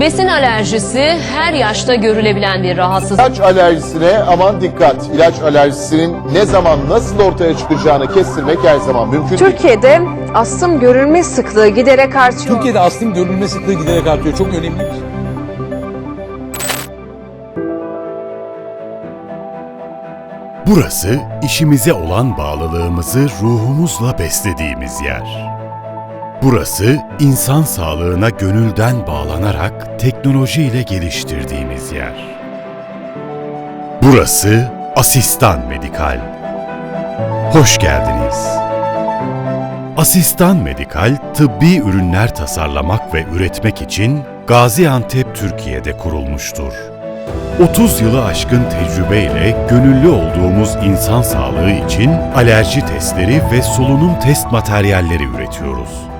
Besin alerjisi her yaşta görülebilen bir rahatsızlık. İlaç alerjisine aman dikkat. İlaç alerjisinin ne zaman nasıl ortaya çıkacağını kestirmek her zaman mümkün değil. Türkiye'de astım görülme sıklığı giderek artıyor. Türkiye'de astım görülme sıklığı giderek artıyor. Çok önemli bir Burası işimize olan bağlılığımızı ruhumuzla beslediğimiz yer. Burası insan sağlığına gönülden bağlanarak teknolojiyle geliştirdiğimiz yer. Burası Asistan Medikal. Hoş geldiniz. Asistan Medikal, tıbbi ürünler tasarlamak ve üretmek için Gaziantep, Türkiye'de kurulmuştur. 30 yılı aşkın tecrübeyle gönüllü olduğumuz insan sağlığı için alerji testleri ve solunum test materyalleri üretiyoruz.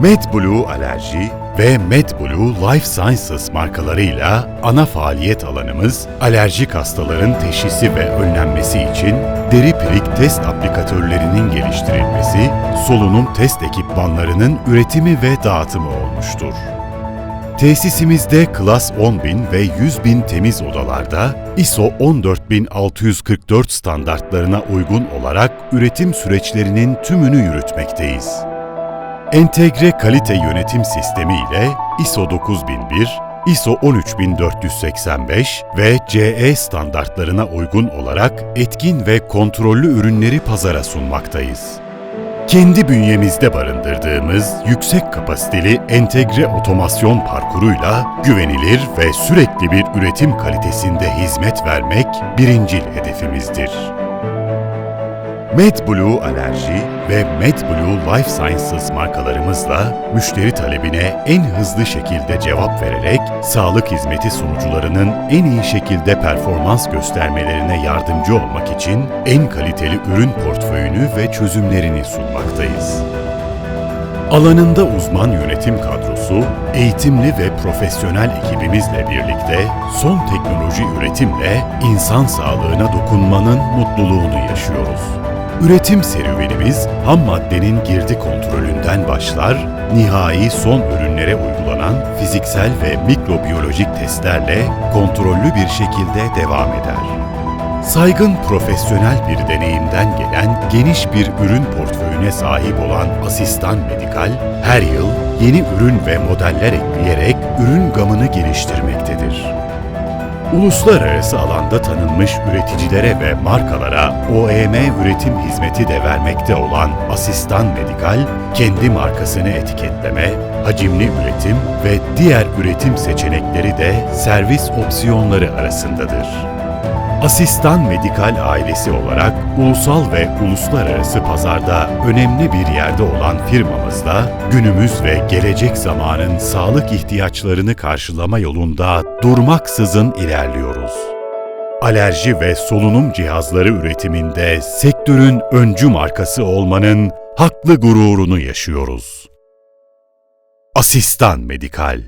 MedBlue Alerji ve MedBlue Life Sciences markalarıyla ana faaliyet alanımız alerjik hastaların teşhisi ve önlenmesi için deri pirik test aplikatörlerinin geliştirilmesi, solunum test ekipmanlarının üretimi ve dağıtımı olmuştur. Tesisimizde Klas 10.000 ve 100.000 temiz odalarda ISO 14644 standartlarına uygun olarak üretim süreçlerinin tümünü yürütmekteyiz. Entegre kalite yönetim sistemi ile ISO 9001, ISO 13485 ve CE standartlarına uygun olarak etkin ve kontrollü ürünleri pazara sunmaktayız. Kendi bünyemizde barındırdığımız yüksek kapasiteli entegre otomasyon parkuruyla güvenilir ve sürekli bir üretim kalitesinde hizmet vermek birincil hedefimizdir. MedBlue Alerji ve MedBlue Life Sciences markalarımızla müşteri talebine en hızlı şekilde cevap vererek sağlık hizmeti sunucularının en iyi şekilde performans göstermelerine yardımcı olmak için en kaliteli ürün portföyünü ve çözümlerini sunmaktayız. Alanında uzman yönetim kadrosu, eğitimli ve profesyonel ekibimizle birlikte son teknoloji üretimle insan sağlığına dokunmanın mutluluğunu yaşıyoruz. Üretim serüvenimiz ham maddenin girdi kontrolünden başlar, nihai son ürünlere uygulanan fiziksel ve mikrobiyolojik testlerle kontrollü bir şekilde devam eder. Saygın profesyonel bir deneyimden gelen geniş bir ürün portföyüne sahip olan Asistan Medikal, her yıl yeni ürün ve modeller ekleyerek ürün gamını geliştirmektedir. Uluslararası alanda tanınmış üreticilere ve markalara OEM üretim hizmeti de vermekte olan Asistan Medikal, kendi markasını etiketleme, hacimli üretim ve diğer üretim seçenekleri de servis opsiyonları arasındadır. Asistan Medikal ailesi olarak ulusal ve uluslararası pazarda önemli bir yerde olan firmamızla günümüz ve gelecek zamanın sağlık ihtiyaçlarını karşılama yolunda durmaksızın ilerliyoruz. Alerji ve solunum cihazları üretiminde sektörün öncü markası olmanın haklı gururunu yaşıyoruz. Asistan Medikal